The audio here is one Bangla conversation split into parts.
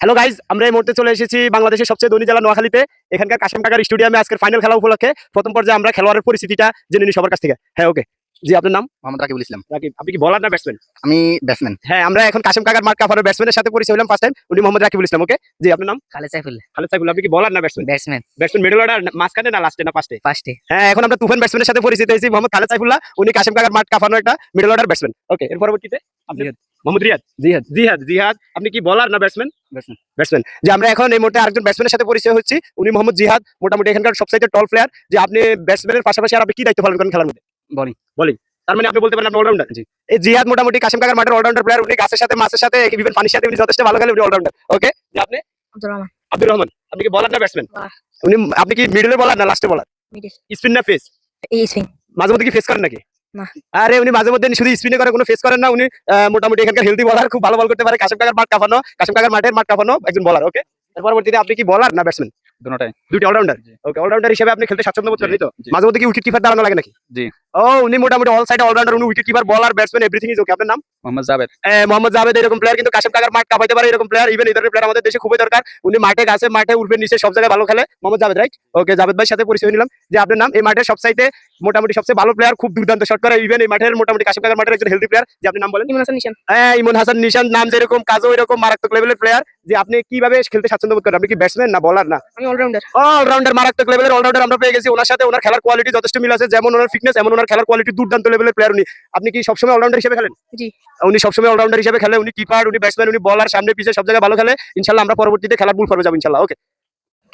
হ্যালো গাইজ আমরা এই মুহূর্তে চলে এসেছি বাংলাদেশের সবচেয়ে ধনী জেলা নোয়াখালীতে। এখানকার কাশেম কাকার স্টেডিয়ামে আজকের ফাইনাল খেলা উপলক্ষে প্রথম পর্যায়ে আমরা খেলোয়াড়ের পরিস্থিতিটা জেনে নিই সবার কাছ থেকে। হ্যাঁ ওকে জি আপনার নাম? মোহাম্মদ রাকিবুল ইসলাম। রাকিব আপনি কি বলার না ব্যাটসম্যান আমি ব্যাটসম্যান হ্যাঁ আমরা এখন কাশেম কাকার মার্ক কাফারের ব্যাটসম্যানের সাথে পরিচয় হলাম ফার্স্ট টাইম উনি মোহাম্মদ রাকিবুল ইসলাম ওকে জি আপনার নাম? খালেদ সাইফুল। খালেদ সাইফুল আপনি কি বলার না batsman batsman batsman middle order মাঝখানে না লাস্টে না ফার্স্টে ফার্স্টে হ্যাঁ এখন আমরা তুফান ব্যাটসম্যানের সাথে পরিচিত হয়েছি মোহাম্মদ খালেদ সাইফুল্লাহ উনি কাশেম কাকার মার্ক কাফানো একটা মিডল অর্ডার ব্যাটসম্যান ওকে এর পরবর্তীতে আপনি। মোহাম্মদ রিয়াদ? জিহাদ। জিহাদ জিহাদ। আপনি কি বলার না ব্যাটসম্যান ব্যাটসম্যান যে আমরা এখন এই মুহূর্তে আরেকজন ব্যাটসম্যানের সাথে পরিচয় হচ্ছি উনি মোহাম্মদ জিহাদ মোটামুটি এখানকার সবচাইতে টল প্লেয়ার যে আপনি ব্যাটসম্যানের পাশাপাশি আর আপনি কি দায়িত্ব পালন করেন খেলার মধ্যে? Bowling. বলিং তার মানে আপনি বলতে পারেন আপনি অলরাউন্ডার জি। এই জিহাদ মোটামুটি কাশিম কাকার মাঠের অলরাউন্ডার প্লেয়ার উনি গাছের সাথে মাছের সাথে ইভেন পানির সাথে উনি যথেষ্ট ভালো খেলে উনি অলরাউন্ডার ওকে যে আপনি আব্দুর রহমান। আব্দুর রহমান। আপনি কি বলার না ব্যাটসম্যান উনি আপনি কি মিডলে বলার না লাস্টে বলার মিডিল স্পিন না ফেস এই সুইং মাঝে মধ্যে কি ফেস করেন নাকি। আরে উনি মাঝে মধ্যে শুধু স্পিনে করে কোনো ফেস করেন না। উনি মোটামুটি এখানকার হেলদি বলার খুব ভালো বল করতে পারে। কাশেম কাকার মাঠ কাপানো কাশেম কাকার মাঠের মাঠ কাপানো একজন বলার ওকে তারপর পরবর্তীতে আপনি কি বলার না ব্যাটসম্যান দুটাই। দুটি অলরাউন্ডার ওকে অলরাউন্ডার হিসেবে আপনি খেলতে স্বাচ্ছন্দ্য বোধ করেন তো? মাঝে মধ্যে কি উইকেট কিপার দাঁড়ানো লাগে নাকি? জি। ও উনি মোটামুটি অল সাইড অলরাউন্ডার উনি wicket keeper bowler batsman everything is okay আপনার নাম? মোহাম্মদ জাভেদ। মোহাম্মদ জাভেদ এরকম প্লেয়ার কিন্তু কাশেম কাকার মাঠ কাপাইতে পারে এরকম প্লেয়ার ইভেন এই প্লেয়ার আমাদের দেশে খুবই দরকার। উনি মাঠে গাছে মাঠে উঠবে নিচে সব জায়গায় ভালো খেলে। মোহাম্মদ রাইট ওকে সাথে পরিচয় নিলাম। যে আপনার নাম এই মাঠের সবসাইতে মোটামুটি সবচেয়ে ভালো প্লেয়ার খুব দুর্দান্ত শট করে ইভেন এই মাঠের মোটামুটি কাশেম কাকার মাঠের একজন হেলদি প্লেয়ার যে আপনি নাম বলেন। ইমন হাসান নিশান। হ্যাঁ ইমন হাসান নিশান নাম যেরকম কাজও এরকম মারাত্মক লেভেলের প্লেয়ার যে আপনি কীভাবে খেলতে স্বাচ্ছন্দ্য বোধ করেন? আপনি কি ব্যাটসম্যান না বলার না? আমি অলরাউন্ডার অলরাউন্ডার মারাত্মক লেভেলের অলরাউন্ডার আমরা পেয়ে গেছি। ওনার সাথে ওনার খেলার কোয়ালিটি যথেষ্ট মিল আছে। যেমন ওনার ফিটনেস এমন ওনার খেলার কোয়ালিটি দুর্দান্ত লেভেলের প্লেয়ার উনি। আপনি কি সবসময় অলরাউন্ডার হিসেবে খেলেন? জি। উনি সবসময় অলরাউন্ডার হিসেবে খেলে উনি কিপার উনি ব্যাটসম্যান উনি বলার সামনে পিছে সব জায়গায় ভালো খেলে। ইনশাল্লাহ আমরা পরবর্তীতে খেলার ভুল ফর্মে যাব ইনশাল্লাহ ওকে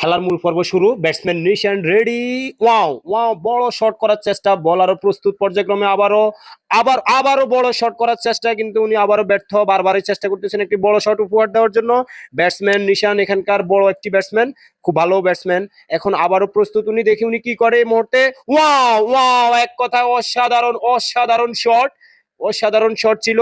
খেলার মূল পর্ব শুরু। Batsman Nishan ready wow wow বড় শট করার চেষ্টা। বলারও প্রস্তুত পর্যায়ক্রমে আবারও। আবার, আবারও বড় শট করার চেষ্টা, কিন্তু উনি আবারও ব্যর্থ। বারবারই চেষ্টা করতেছেন একটি বড় শট উপহার দেওয়ার জন্য। ব্যাটসম্যান নিশান এখানকার বড় একটি ব্যাটসম্যান খুব ভালো ব্যাটসম্যান এখন আবারও প্রস্তুত উনি। দেখি উনি কি করে এই মুহূর্তে। ওয়াও ওয়াও এক কথায় অসাধারণ অসাধারণ শট অসাধারণ শট ছিল।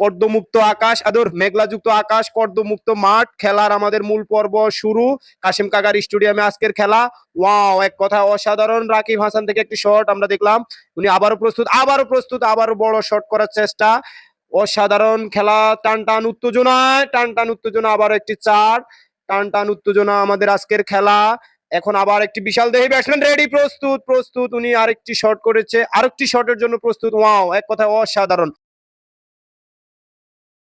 কর্দমুক্ত আকাশ, আদর, মেঘলাযুক্ত আকাশ, কর্দমুক্ত মাঠ, খেলার আমাদের মূল পর্ব শুরু। কাশিম কাকার স্টেডিয়ামে আজকের খেলা। ওয়াও, এক কথা অসাধারণ। রাকিব হাসান থেকে একটি শট আমরা দেখলাম। উনি আবারও প্রস্তুত আবারও প্রস্তুত, আবারও বড় শট করার চেষ্টা। অসাধারণ খেলা, টান টান উত্তেজনায় টান টান উত্তেজনা আবার একটি চার। টান টান উত্তেজনা আমাদের আজকের খেলা। এখন আবার একটি বিশাল দেহি ব্যাটসম্যান রেডি প্রস্তুত প্রস্তুত। উনি আরেকটি শট করেছে, আরেকটি শটের জন্য প্রস্তুত। ওয়াও, এক কথায় অসাধারণ।